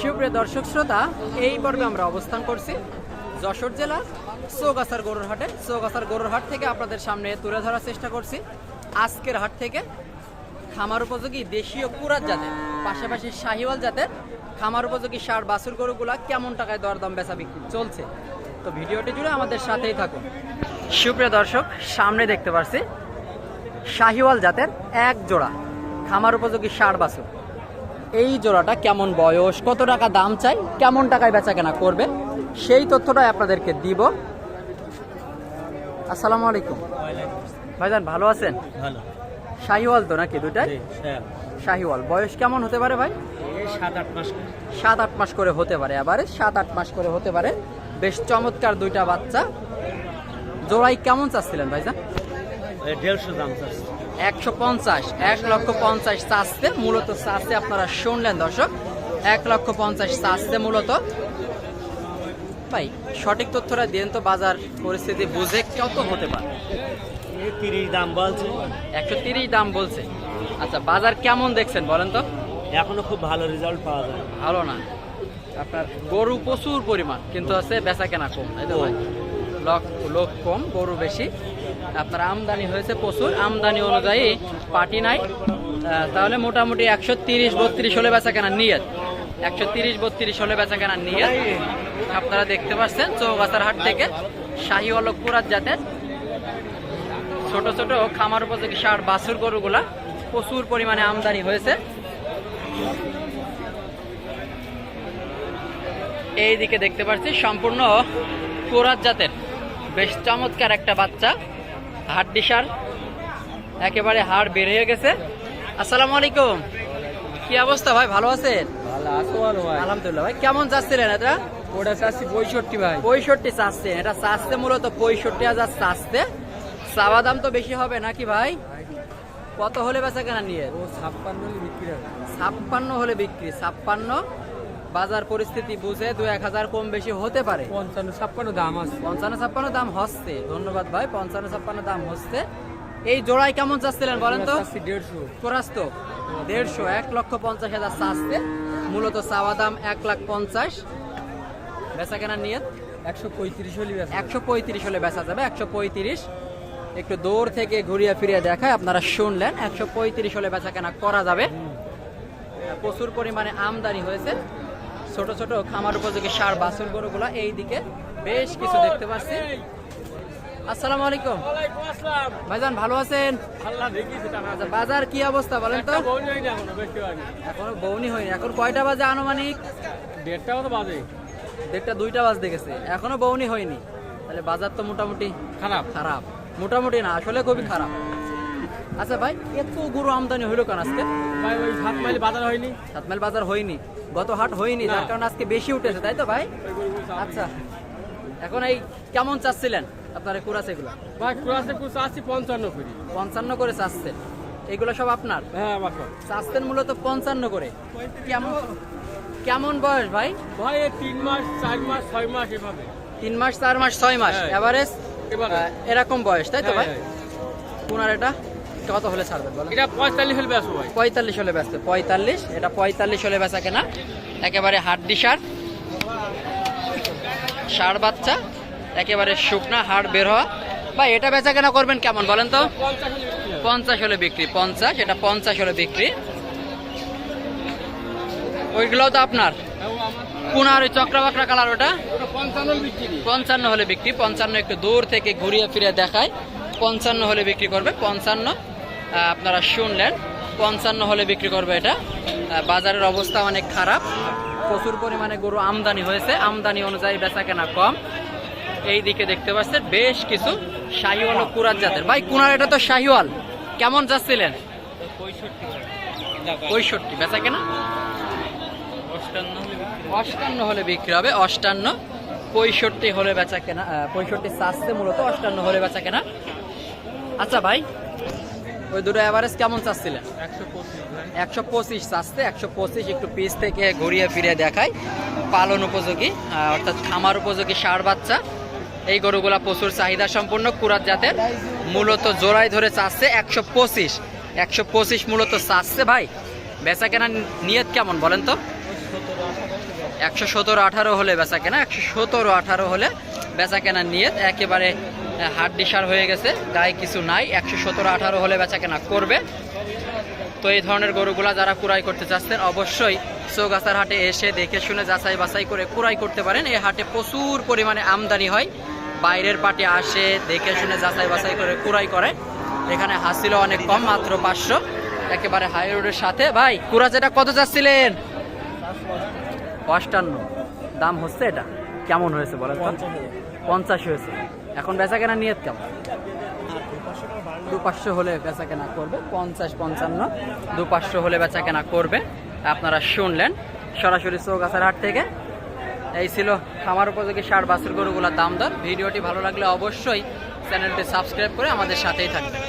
সুপ্রিয় দর্শক শ্রোতা, এই পর্বে আমরা অবস্থান করছি যশোর জেলার চৌগাছার গরুর হাটে। চৌগাছার গরুর হাট থেকে আপনাদের সামনে তুলে ধরার চেষ্টা করছি। আজকের হাট থেকে খামার উপযোগী দেশীয় কুরাত জাতের, পাশাপাশি শাহিওয়াল জাতের খামার উপযোগী সার বাছুর গরুগুলা কেমন টাকায় দরদাম বেচা বিক্রি চলছে? তো ভিডিওটি জুড়ে আমাদের সাথেই থাকুন। সুপ্রিয় দর্শক, সামনে দেখতে পাচ্ছি শাহিওয়াল জাতের এক জোড়া খামার উপযোগী সার বাছুর। এই জোড়াটা কেমন বয়স কত টাকা দাম চাই কেমন টাকায় বেচা কেনা করবে সেই তথ্যটাই আপনাদেরকে দিব। আসসালামু আলাইকুম। ভাইজান ভালো আছেন? ভালো। শাহিওয়াল তো নাকি দুটাই। শাহিওয়াল। বয়স কেমন হতে পারে ভাই? সাত আট মাস করে। সাত আট মাস করে হতে পারে এবারে সাত আট মাস করে হতে পারে। বেশ চমৎকার দুইটা বাচ্চা। জোড়াই কেমন চাচ্ছিলেন ভাইজান? দেড়শো দাম একশো পঞ্চাশ এক লক্ষ পঞ্চাশ চাষতে মূলত চাষতে আপনারা শুনলেন দর্শক এক লক্ষ পঞ্চাশ চাষতে মূলত। ভাই সঠিক তথ্যটা দিন তো বাজার পরিস্থিতি বুঝে কত হতে পারে। তিরিশ দাম বলছে। একশো তিরিশ দাম বলছে। আচ্ছা বাজার কেমন দেখছেন বলেন তো? এখনও খুব ভালো রেজাল্ট পাওয়া যায়। ভালো না। আপনার গরু প্রচুর পরিমাণ কিন্তু আছে বেচা কেনা কম তাই তো ভাই? লোক লোক কম গরু বেশি। আপনার আমদানি হয়েছে প্রচুর, আমদানি অনুযায়ী পার্টি নাই। তাহলে মোটামুটি একশো তিরিশ বত্রিশ হলে বেচা কেনা নিয়ে একশো তিরিশ বত্রিশ হলে বেচা কেনা নিয়ে আপনারা দেখতে পাচ্ছেন চৌগাছার হাট থেকে শাহি অলক কুরাত জাতের ছোট ছোট খামার উপযোগী সার, বাছুর গরুগুলা প্রচুর পরিমাণে আমদানি হয়েছে। এই দিকে দেখতে পাচ্ছি সম্পূর্ণ কোরাত জাতের, বেশ চমৎকার একটা বাচ্চা। হাড্ডি সার একেবারে হাড় বের হয়ে গেছে। আসসালামু আলাইকুম। কি অবস্থা ভাই ভালো আছেন? আলহামদুলিল্লাহ ভাই কেমন চাচ্ছিলেন এটা? ওটা চাচ্ছি পঁয়ষট্টি ভাই। পঁয়ষট্টি চাচ্ছেন এটা চাচ্ছে মূলত পঁয়ষট্টি হাজার চাচ্ছে। চাওয়া দাম তো বেশি হবে নাকি ভাই? কত হলে বেচা কেনা নিয়ে? ও ছাপ্পান্ন বিক্রি ছাপ্পান্ন হলে বিক্রি ছাপ্পান্ন। বাজার পরিস্থিতি বুঝে দু এক হাজার কম বেশি হতে পারে। পঞ্চান্ন ছাপ্পান্ন দাম আছে। পঞ্চান্ন ছাপ্পান্ন দাম হচ্ছে। ধন্যবাদ ভাই পঞ্চান্ন ছাপ্পান্ন দাম হচ্ছে। এই জোড়ায় কেমন চাচ্ছিলেন বলেন তো? দেড়শো। কোরাস তো? দেড়শো এক লক্ষ পঞ্চাশ হাজার চাচ্ছে। মূলত চাওয়া দাম এক লাখ পঞ্চাশ। বেচা কেনা নিয়ে একশো পঁয়ত্রিশ হলি একশো পঁয়ত্রিশ হলে বেচা যাবে একশো পঁয়ত্রিশ। একটু দূর থেকে ঘুরিয়ে ফিরিয়ে দেখায় আপনারা শুনলেন। একশো পঁয়ত্রিশ হলে বেচা কেনা করা যাবে। প্রচুর পরিমাণে আমদানি হয়েছে। ছোট ছোট খামার উপযোগী সার বাছুর গরুগুলা এই দিকে বেশ কিছু দেখতে পাচ্ছি। আসসালামু আলাইকুম। ভাইজান ভালো আছেন? আচ্ছা বাজার কি অবস্থা বলেন তো? এখনও বৌনি হয়নি। এখন কয়টা বাজে আনুমানিক? দেড়টা বাজে। দেড়টা দুইটা বাজতে গেছে। এখনও বৌনি হয়নি। তাহলে বাজার তো মোটামুটি খারাপ। খারাপ। মোটামুটি না আসলে খুবই খারাপ। আচ্ছা ভাই এত গরু আমদানি হইল কেন আজকে? ভাই ওই সাত মাইল বাজার হয়নি। সাত মাইল বাজার হয়নি গত হাট হয়নি যার। কারণে আজকে বেশি উঠেছে তাই তো ভাই? আচ্ছা এখন এই কেমন চাচ্ছিলেন আপনার কুরাস এগুলো? ভাই ক্লাসে কুচ আছি পঞ্চান্ন করে। পঞ্চান্ন করে চাচ্ছেন এগুলো সব আপনার? হ্যাঁ বাসা চাচ্ছেন মূলত পঞ্চান্ন করে। কেমন কেমন বয়স ভাই? ভাই এই তিন মাস চার মাস ছয় মাস এভাবে। তিন মাস চার মাস ছয় মাস হ্যাঁ। এভারেজ এরকম বয়স তাই তো ভাই? হ্যাঁ, পুনার এটা? কত হলে ছাড়বেন বলেন? এটা পঁয়তাল্লিশ হলে বেসো ভাই। পঁয়তাল্লিশ হলে ব্যস্ত পঁয়তাল্লিশ? এটা পঁয়তাল্লিশ হলে বেচা কেনা? একেবারে হাড্ডি সার। ষাড় বাচ্চা একেবারে শুকনা হাড় বের হওয়া। ভাই এটা বেচা কেনা করবেন কেমন বলেন তো? পঞ্চাশ হলে বিক্রি পঞ্চাশ এটা পঞ্চাশ হলে বিক্রি। ওইগুলোও তো আপনার। পুনার ওই চক্রাবাকরা কালার ওটা? পঞ্চান্ন হলে বিক্রি পঞ্চান্ন একটু দূর থেকে ঘুরিয়ে ফিরে দেখায়। পঞ্চান্ন হলে বিক্রি করবে পঞ্চান্ন। আপনারা শুনলেন, পঞ্চান্ন হলে বিক্রি করবে এটা। বাজারের অবস্থা অনেক খারাপ। প্রচুর পরিমাণে গরু আমদানি হয়েছে। আমদানি অনুযায়ী বেচা কেনা কম। এই দিকে দেখতে পাচ্ছেন, বেশ কিছু শাহিওয়াল ও কুরাত জাতের। ভাই, কুনার এটা তো শাহিওয়াল। কেমন যাচ্ছিলেন? পঁয়ষট্টি। বেচা কেনা অষ্টান্ন হলে বিক্রি অষ্টান্ন হলে বিক্রি হবে। অষ্টান্ন, পঁয়ষট্টি হলে বেচা কেনা পঁয়ষট্টি চাচ্ছে মূলত, অষ্টান্ন হলে বেচা কেনা আচ্ছা ভাই ওই দুটো অ্যাভারেজ কেমন চাচ্ছিলেন? একশো পঁচিশ ভাই একশো পঁচিশ চাচ্ছে, একশো পঁচিশ একটু পিস থেকে ঘুরিয়ে ফিরিয়ে দেখায় পালন উপযোগী অর্থাৎ খামার উপযোগী সার বাচ্চা। এই গরুগুলা প্রচুর চাহিদা সম্পন্ন, কুরাত জাতের। মূলত জোড়াই ধরে চাচ্ছে একশো পঁচিশ। একশো পঁচিশ মূলত চাচ্ছে, ভাই। বেচা কেনার নিয়ত কেমন বলেন তো? একশো সতেরো আঠারো হলে বেচা কেনা, একশো সতেরো আঠারো হলে বেচা কেনা নিয়ে একেবারে হাট ডিসার হয়ে গেছে গায়ে কিছু নাই, একশো সতেরো আঠারো হলে বেচা কেনা করবে। তো এই ধরনের গরুগুলা যারা কুড়াই করতে চাচ্ছেন, অবশ্যই চৌগাছার হাটে এসে দেখে শুনে যাচাই বাছাই করে কুড়াই করতে পারেন। এই হাটে প্রচুর পরিমাণে আমদানি হয়, বাইরের পাটে আসে, দেখে শুনে যাচাই বাছাই করে কুড়াই করে। এখানে হাসিল অনেক কম, মাত্র পাঁচশো। একেবারে হাই রোডের সাথে। ভাই কুড়া যেটা কত যাচ্ছিলেন অষ্টান্ন। দাম হচ্ছে এটা। কেমন হয়েছে বলেন পঞ্চাশ হয়েছে। এখন বেচা কেনা নিয়ত কেমন? দু পাঁচশো হলে বেচা কেনা করবে। পঞ্চাশ পঞ্চান্ন। দু পাঁচশো হলে বেচা কেনা করবে। আপনারা শুনলেন সরাসরি চৌগাছার হাট থেকে। এই ছিল খামার উপযোগী ষাট বাছুর গরুগুলোর দাম দর। ভিডিওটি ভালো লাগলে অবশ্যই চ্যানেলটি সাবস্ক্রাইব করে আমাদের সাথেই থাকবেন।